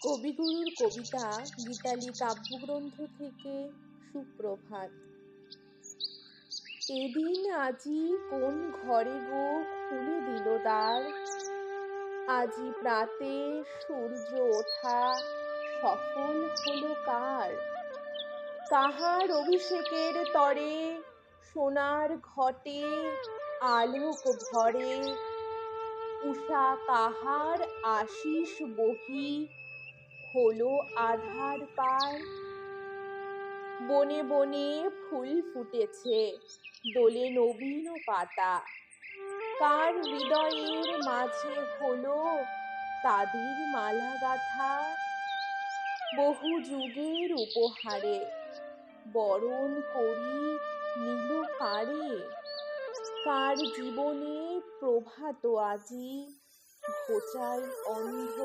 কবিগুরুর কবিতা গীতালি কাব্যগ্রন্থ থেকে সুপ্রভাত। এদিন আজি কোন ঘরে গো খুলে দিল দ্বার? আজি প্রাতে সূর্য ওঠা সফল হল কার? কাহার অভিষেকের তরে সোনার ঘটে আলোক ভরে। উষা কাহার আশিস বহি হলো আধার পার বনে বনে ফুল ফুটেছে, দোলে নবীন পাতা। কার হৃদয়ের মাঝে হলো তাদের মালা গাথা বহু যুগের উপহারে, বরণ করি নীল কারে? কার জীবনে প্রভাত আজি ঘোচাই অন্ধ